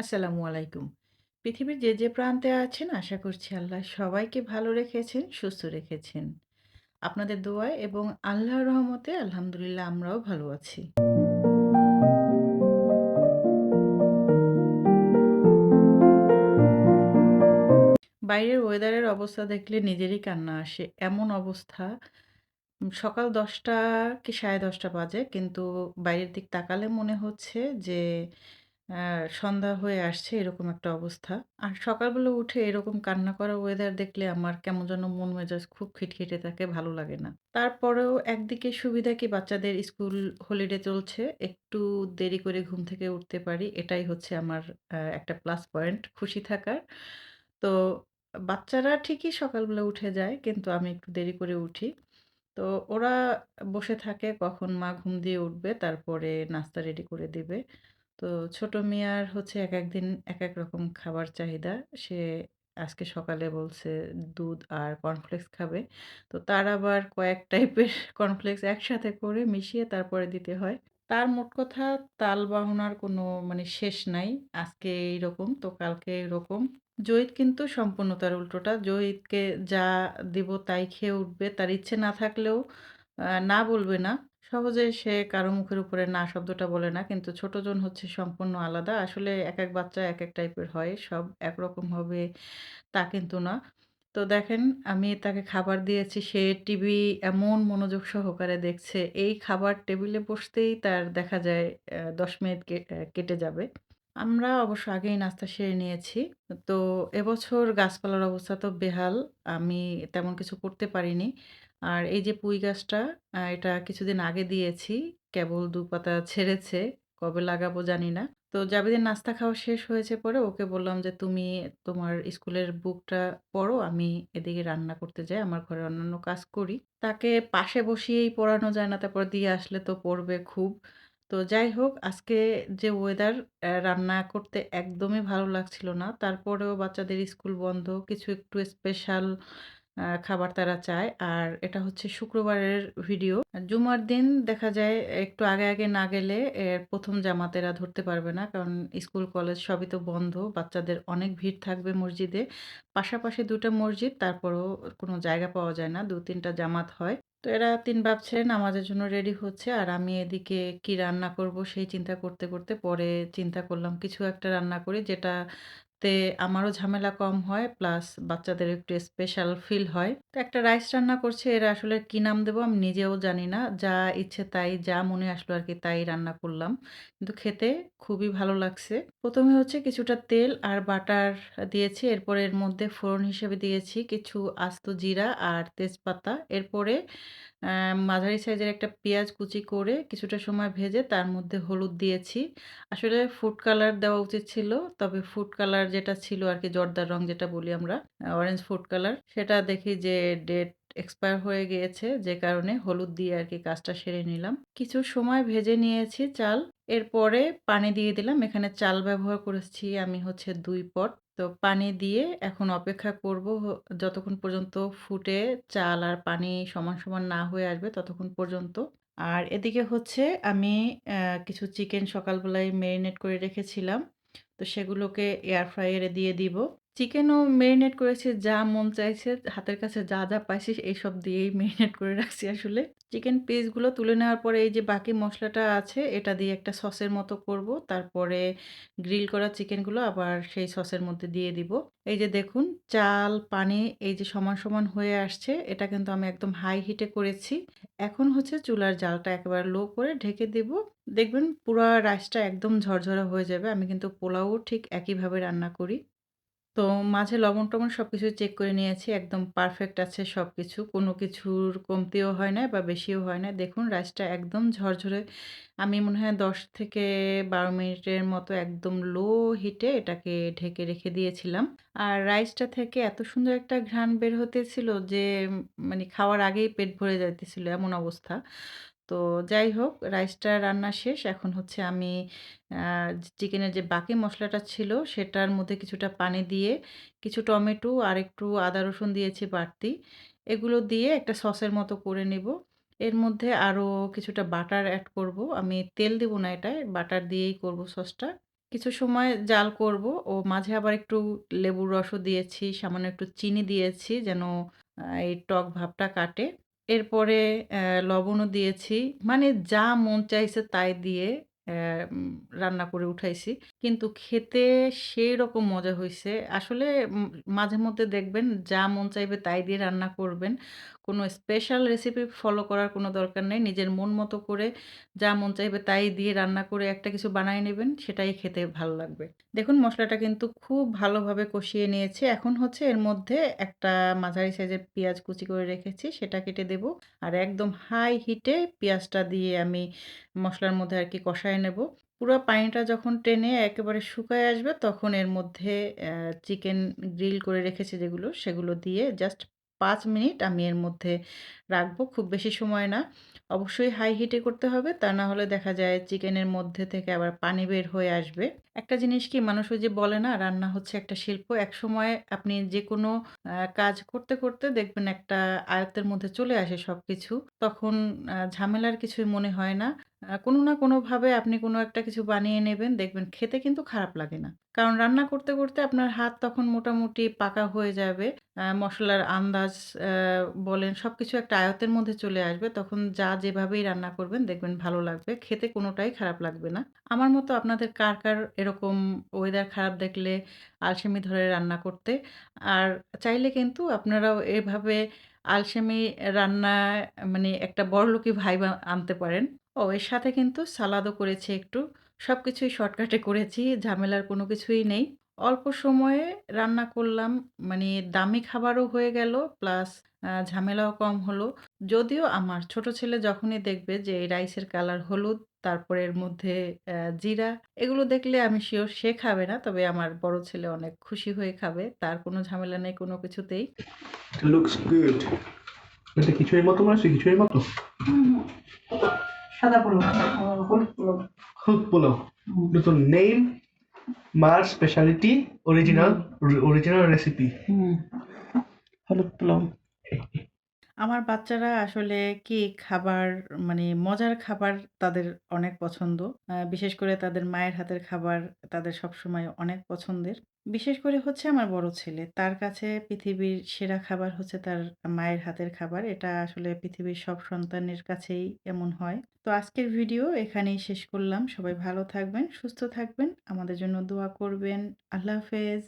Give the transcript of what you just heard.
আসসালামু আলাইকুম। পৃথিবীর যে, যে প্রান্তে আছেন আশা করছি আল্লাহ সবাইকে ভালো রেখেছেন, সুস্থ রেখেছেন। আপনাদের দোয়ায় এবং আল্লাহর রহমতে আলহামদুলিল্লাহ আমরাও ভালো আছি। বাইরের ওয়েদারের অবস্থা দেখলে নিজেরই কান্না আসে। এমন অবস্থা সকাল ১০টা কি ১০:৩০ বাজে। কিন্তু বাইরের দিক তাকালে মনে হচ্ছে যে সন্ধ্যা হয়ে আসছে এরকম একটা অবস্থা। আর সকালবেলা উঠে এরকম কান্না করা ওয়েদার দেখলে আমার কেমন যেন মন মেজাজ খুব খিটখিটে থাকে, ভালো লাগে না। তারপরেও একদিকে সুবিধা কি বাচ্চাদের স্কুল হলিডে চলছে। একটু দেরি করে ঘুম থেকে উঠতে পারি। এটাই হচ্ছে আমার একটা প্লাস পয়েন্ট খুশি থাকার। তো বাচ্চারা ঠিকই সকালবেলা উঠে যায় কিন্তু আমি একটু দেরি করে উঠি। তো ওরা বসে থাকে কখন মা ঘুম দিয়ে উঠবে তারপরে নাস্তা রেডি করে দিবে। তো ছোট মেয়ার হচ্ছে একেক দিন এক রকম খাবার চাহিদা। সে আজকে সকালে বলছে দুধ আর কর্নফ্লেক্স খাবে। তো তার আবার কয়েক টাইপের কর্নফ্লেক্স একসাথে করে মিশিয়ে তারপরে দিতে হয়। তার মোট কথা তাল বাহনার কোনো মানে শেষ নাই। আজকে এইরকম, তো কালকে এরকম। জহিদ কিন্তু সম্পূর্ণ তার উল্টোটা। জহিদকে যা দিব তাই খেয়ে উঠবে। তার ইচ্ছে না থাকলেও না বলবে না। সহজে সে কারও মুখের উপরে না শব্দটা বলে না। কিন্তু ছোটজন হচ্ছে সম্পূর্ণ আলাদা। আসলে এক এক বাচ্চা এক এক টাইপের হয়। সব একরকম হবে তা কিন্তু না। তো দেখেন, আমি তাকে খাবার দিয়েছি। সে টিভি এমন মনোযোগ সহকারে দেখছে। এই খাবার টেবিলে বসতেই তার দেখা যায় দশ মিনিট কেটে যাবে। আমরা অবশ্য আগেই নাস্তা সেরে নিয়েছি। তো এবছর গাছপালার অবস্থা তো বেহাল। আমি তেমন কিছু করতে পারিনি। আর এই যে পুঁই গাছটা এটা কিছুদিন আগে দিয়েছি। কেবল দু পাতা ছেড়েছে। কবে লাগাবো জানি না। তো জাবেদের নাস্তা খাওয়া শেষ হয়েছে পরে ওকে বললাম যে, "তুমি তোমার স্কুলের বুকটা পড়ো। আমি এদিকে রান্না করতে যাই। আমার ঘরে অন্যান্য কাজ করি।" তাকে পাশে বসিয়েই পড়ানো যায় না। তারপর দিয়ে আসলে তো পড়বে খুব। তো যাই হোক আজকে যে ওয়েদার রান্না করতে একদমই ভালো লাগছিল না। তারপরেও বাচ্চাদের স্কুল বন্ধ। কিছু একটু স্পেশাল খাবার তারা চায়। আর এটা হচ্ছে শুক্রবারের ভিডিও। জুমার দিন দেখা যায় একটু আগে, আগে না গেলে এর প্রথম জামাত এরা ধরতে পারবে না। কারণ স্কুল, কলেজ সবই তো বন্ধ। বাচ্চাদের অনেক ভিড় থাকবে মসজিদে। পাশাপাশি ২ টা মসজিদ তারপরও কোনো জায়গা পাওয়া যায় না। ২-৩ টা জামাত হয়। তো এরা তিন বাপ ছেলে নামাজের জন্য রেডি হচ্ছে। আর আমি এদিকে কি রান্না করব সেই চিন্তা করতে, করতে পরে চিন্তা করলাম কিছু একটা রান্না করি যেটাতে আমারও ঝামেলা কম হয়, প্লাস বাচ্চাদের একটু স্পেশাল ফিল হয়। তো একটা রাইস রান্না করছি, এরা আসলে কি নাম দেব আমি নিজেও জানি না। যা ইচ্ছে তাই, যা মনে আসলো আর কি তাই রান্না করলাম। কিন্তু খেতে খুবই ভালো লাগছে। প্রথমে হচ্ছে কিছুটা তেল আর বাটার দিয়েছি। এরপরে এর মধ্যে ফোড়ন হিসেবে দিয়েছি কিছু আস্ত জিরা আর তেজপাতা। এরপরে মাঝারি সাইজের একটা পেঁয়াজ কুচি করে কিছুটা সময় ভেজে তার মধ্যে হলুদ দিয়েছি। আসলে ফুড কালার দেওয়া উচিত ছিল। তবে ফুড কালার যেটা ছিল আর কি জর্দার রং যেটা বলি আমরা, অরেঞ্জ ফুড কালার সেটা দেখি যে ডেট এক্সপায়ার হয়ে গিয়েছে। যে কারণে হলুদ দিয়ে আর কি কাজটা সেরে নিলাম। কিছু সময় ভেজে নিয়েছি চাল। এরপরে পানি দিয়ে দিলাম। এখানে চাল ব্যবহার করেছি আমি হচ্ছে দুই পট। তো পানি দিয়ে এখন অপেক্ষা করব যতক্ষণ পর্যন্ত ফুটে চাল আর পানি সমান, সমান না হয়ে আসবে ততক্ষণ পর্যন্ত। আর এদিকে হচ্ছে আমি কিছু চিকেন সকালবেলায় মেরিনেট করে রেখেছিলাম। তো সেগুলোকে এয়ার ফ্রায়ারে দিয়ে দিব। চিকেনও মেরিনেট করেছি যা মন চাইছে হাতের কাছে যা, যা পাইছি এইসব দিয়েই মেরিনেট করে রাখছি আসলে। চিকেন পিসগুলো তুলে নেওয়ার পরে এই যে বাকি মশলাটা আছে এটা দিয়ে একটা সসের মতো করব। তারপরে গ্রিল করা চিকেনগুলো আবার সেই সসের মধ্যে দিয়ে দিব। এই যে দেখুন চাল, পানি এই যে সমান, সমান হয়ে আসছে এটা কিন্তু আমি একদম হাই হিটে করেছি। এখন হচ্ছে চুলার জালটা একেবারে লো করে ঢেকে দিব। দেখবেন পুরা রাইসটা একদম ঝরঝরা হয়ে যাবে। আমি কিন্তু পোলাও ঠিক একইভাবে রান্না করি। তো মাঝে লবণ-টবণ সবকিছু চেক করে নিয়েছি। একদম পারফেক্ট আছে সব কিছু কোনো কিছুর কমতিও হয় না বা বেশিও হয় না দেখুন রাইসটা একদম ঝরঝরে, আমি মনে হয় ১০ থেকে ১২ মিনিটের মতো একদম লো হিটে এটাকে ঢেকে রেখে দিয়েছিলাম। আর রাইসটা থেকে এত সুন্দর একটা ঘ্রাণ বের হতেছিল যে মানে খাওয়ার আগেই পেট ভরে যাইতেছিল এমন অবস্থা। তো যাই হোক রাইসটা রান্না শেষ। এখন হচ্ছে আমি চিকেনের যে বাকি মশলাটা ছিল সেটার মধ্যে কিছুটা পানি দিয়ে, কিছু টমেটো আর একটু আদা রসুন দিয়েছি বাড়তি। এগুলো দিয়ে একটা সসের মতো করে নিব। এর মধ্যে আরও কিছুটা বাটার অ্যাড করব। আমি তেল দেবো না এটায়, বাটার দিয়েই করব সসটা। কিছু সময় জাল করব ও মাঝে আবার একটু লেবুর রসও দিয়েছি, সামান্য একটু চিনি দিয়েছি যেন এই টক ভাবটা কাটে। এরপরে লবণও দিয়েছি। মানে যা মন চাইছে তাই দিয়ে রান্না করে উঠাইছি। কিন্তু খেতে সেই রকম মজা হয়েছে আসলে মাঝে মধ্যে দেখবেন যা মন চাইবে তাই দিয়ে রান্না করবেন। কোনো স্পেশাল রেসিপি ফলো করার কোনো দরকার নেই। নিজের মন মতো করে যা মন চাইবে তাই দিয়ে রান্না করে একটা কিছু বানায় নেবেন সেটাই খেতে ভালো লাগবে। দেখুন মশলাটা কিন্তু খুব ভালোভাবে কষিয়ে নিয়েছে এখন হচ্ছে এর মধ্যে একটা মাঝারি সাইজের পেঁয়াজ কুচি করে রেখেছি, সেটা কেটে দেব। আর একদম হাই হিটে পেঁয়াজটা দিয়ে আমি মশলার মধ্যে আর কি কষায় নেব। পুরো পানিটা যখন টেনে একেবারে শুকায় আসবে তখন এর মধ্যে চিকেন গ্রিল করে রেখেছে যেগুলো, সেগুলো দিয়ে জাস্ট ৫ মিনিট আমি এর মধ্যে রাখব। খুব বেশি সময় না। অবশ্যই হাই হিটে করতে হবে। তা না হলে দেখা যায় চিকেনের মধ্যে থেকে আবার পানি বের হয়ে আসবে। একটা জিনিস কি মানুষ ওই যে বলে না রান্না হচ্ছে একটা শিল্প। এক সময় আপনি যে কোনো কাজ করতে, করতে দেখবেন একটা আয়ত্তের মধ্যে চলে আসে সব কিছু তখন ঝামেলার কিছুই মনে হয় না। কোনো না কোনোভাবে আপনি কোনো একটা কিছু বানিয়ে নেবেন, দেখবেন খেতে কিন্তু খারাপ লাগে না। কারণ রান্না করতে, করতে আপনার হাত তখন মোটামুটি পাকা হয়ে যাবে। মশলার আন্দাজ বলেন সব কিছু একটা আয়ত্তের মধ্যে চলে আসবে। তখন যা যেভাবেই রান্না করবেন দেখবেন ভালো লাগবে। খেতে কোনোটাই খারাপ লাগবে না। আমার মতো আপনাদের কার, কার এরকম ওয়েদার খারাপ দেখলে আলসেমি ধরে রান্না করতে? আর চাইলে কিন্তু আপনারাও এভাবে আলসেমি রান্নায় মানে একটা বড়লোকি ভাইব আ আনতে পারেন। ও এর সাথে কিন্তু সালাদও করেছি একটু। সব কিছুই শর্টকাটে করেছি। ঝামেলার কোনো কিছুই নেই। অল্প সময়ে রান্না করলাম। মানে দামি খাবারও হয়ে গেল প্লাস ঝামেলাও কম হলো। যদিও আমার ছোট ছেলে যখনই দেখবে যে এই রাইসের কালার হলুদ, তারপরে এর মধ্যে জিরা এগুলো দেখলে আমি শিওর সে খাবে না। তবে আমার বড় ছেলে অনেক খুশি হয়ে খাবে। তার কোনো ঝামেলা নেই কোনো কিছুতেই। Looks good. এটা খিচুড়ির মতো মনে হচ্ছে খিচুড়ির মতো সাদা পোলাও হলুদ পোলাও হলুদ পোলাও নতুন নেম মার speciality original original recipe hmm হলুদ পোলাও আমার বাচ্চারা আসলে কি খাবার মানে মজার খাবার তাদের অনেক পছন্দ। বিশেষ করে তাদের মায়ের হাতের খাবার তাদের সবসময় অনেক পছন্দের। বিশেষ করে হচ্ছে আমার বড় ছেলে। তার কাছে পৃথিবীর সেরা খাবার হচ্ছে তার মায়ের হাতের খাবার। এটা আসলে পৃথিবীর সব সন্তানের কাছেই এমন হয়। তো আজকের ভিডিও এখানেই শেষ করলাম। সবাই ভালো থাকবেন, সুস্থ থাকবেন। আমাদের জন্য দোয়া করবেন। আল্লাহ হাফেজ।